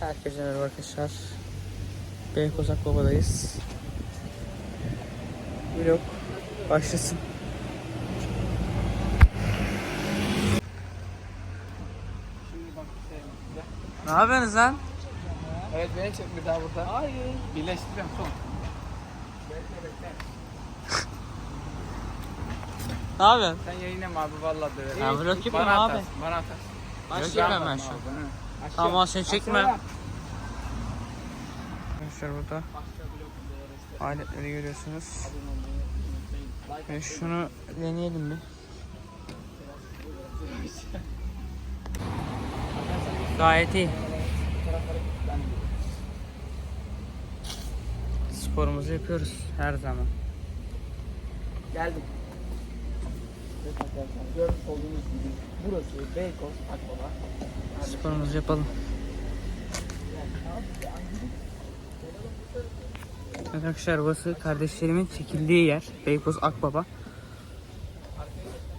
Herkese merhaba arkadaşlar. Beykoz Akbaba'dayız. Vlog başlasın. Ne yapıyorsunuz lan? Evet beni çek bir daha burada. Hayır. Birleştireceğim son. Ne yapıyorsun? Sen yayınlama abi vallahi döverim. Ya vlog yapıyorum Bana abi. atarsın, Bana atarsın. Başlıyorum hemen şu an. abi. Tamam seni çekme. Arkadaşlar burada aletleri görüyorsunuz. Ve şunu deneyelim bir. Gayet iyi. Sporumuzu yapıyoruz her zaman. Geldim. Evet arkadaşlar görmüş olduğunuz gibi burası Beykoz Akbaba. Sporumuzu yapalım. Arkadaşlar burası kardeşlerimin çekildiği yer. Beykoz Akbaba.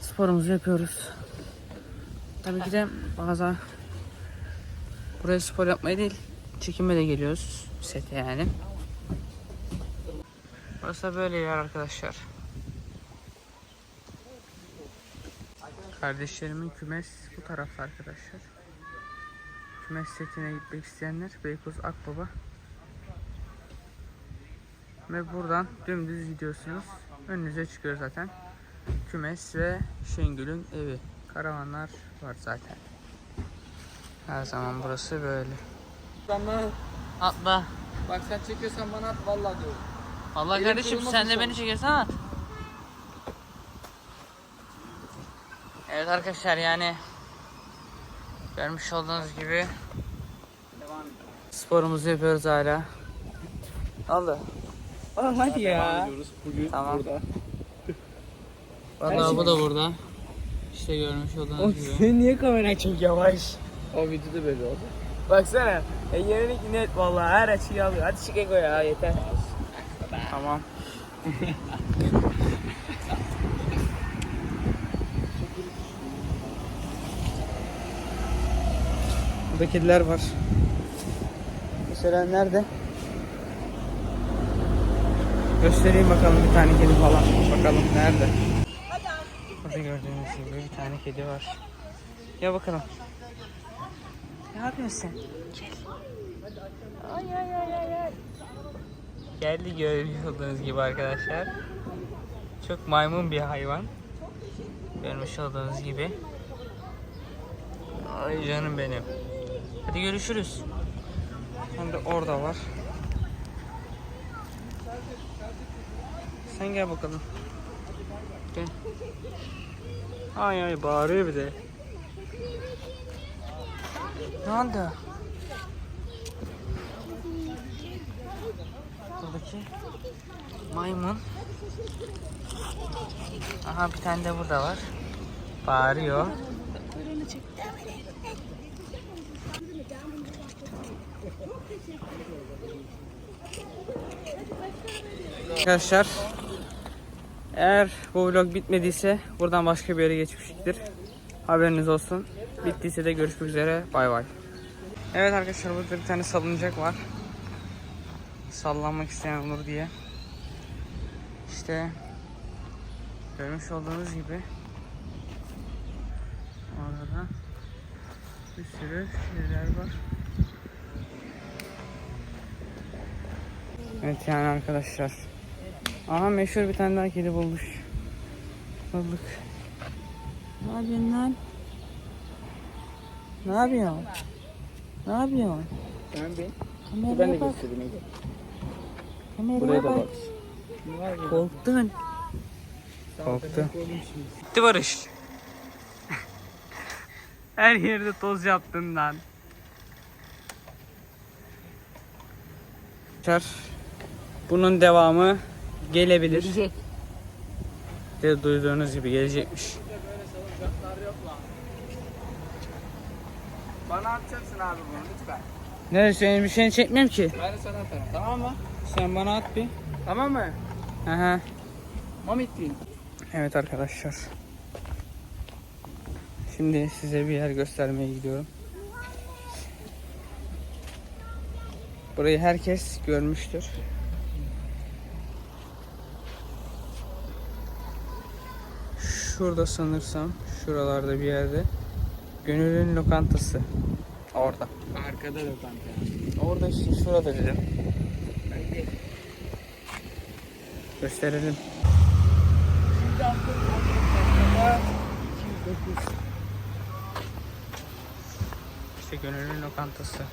Sporumuzu yapıyoruz. Tabii ki de bazen buraya spor yapmaya değil çekime de geliyoruz sete yani. Burası böyle yer arkadaşlar. Kardeşlerimin kümes bu tarafta arkadaşlar. Kümes setine gitmek isteyenler Beykoz Akbaba. Ve buradan dümdüz gidiyorsunuz. Önünüze çıkıyor zaten. Kümes ve Şengül'ün evi. Karavanlar var zaten. Her zaman burası böyle. Ama Atla. bak sen çekiyorsan bana at vallahi diyorum. Allah Elim kardeşim sen de beni çekersen at. Evet arkadaşlar yani görmüş olduğunuz gibi sporumuzu yapıyoruz hala. Aldı. Oğlum hadi ya. bugün Tamam. burada. Vallahi bu da burada. İşte görmüş olduğunuz gibi. Sen niye kamera çek yavaş? O videoda böyle oldu. Baksana. E, yerini net vallahi her açıyı alıyor. Hadi çık Ego ya yeter. Tamam. Burada kediler var. Mesela nerede? Göstereyim bakalım bir tane kedi falan. Bakalım nerede? Burada gördüğünüz gibi bir tane kedi var. Ya bakalım. Ne yapıyorsun sen? Gel. Ay ay ay ay ay. Geldi olduğunuz gibi arkadaşlar. Çok maymun bir hayvan. Görmüş olduğunuz gibi. Ay canım benim. Hadi görüşürüz. Hem de orada var. Sen gel bakalım. Gel. Ay ay bağırıyor bir de. Ne oldu? Buradaki maymun. Aha bir tane de burada var. Bağırıyor. Arkadaşlar eğer bu vlog bitmediyse buradan başka bir yere geçmiştir. Haberiniz olsun. Bittiyse de görüşmek üzere. Bay bay. Evet arkadaşlar burada bir tane salıncak var. Sallanmak isteyen olur diye. İşte görmüş olduğunuz gibi orada bir sürü şeyler var. Evet yani arkadaşlar. Aha meşhur bir tane daha kedi bulmuş. Bulduk. Ne yapıyorsun lan? Ne yapıyorsun? Ne yapıyorsun? Sen bir. Kameraya Ben de bak. göstereyim. Kameraya Buraya da bak. bak. Var ya? Korktun. Korktu. Gitti Barış. Her yerde toz yaptın lan. Bunun devamı gelebilir. Gelecek. De duyduğunuz gibi gelecekmiş. Bana atacaksın abi bunu lütfen. Ne senin bir şeyini çekmiyorum ki. Ben de sana atarım tamam mı? Sen bana at bir. Tamam mı? Aha. Mamit diyeyim. Evet arkadaşlar. Şimdi size bir yer göstermeye gidiyorum. Burayı herkes görmüştür. Şurada sanırsam şuralarda bir yerde Gönül'ün lokantası. Orada. Arkada lokanta. Orada işte şurada dedim. Gösterelim. İşte Gönül'ün lokantası.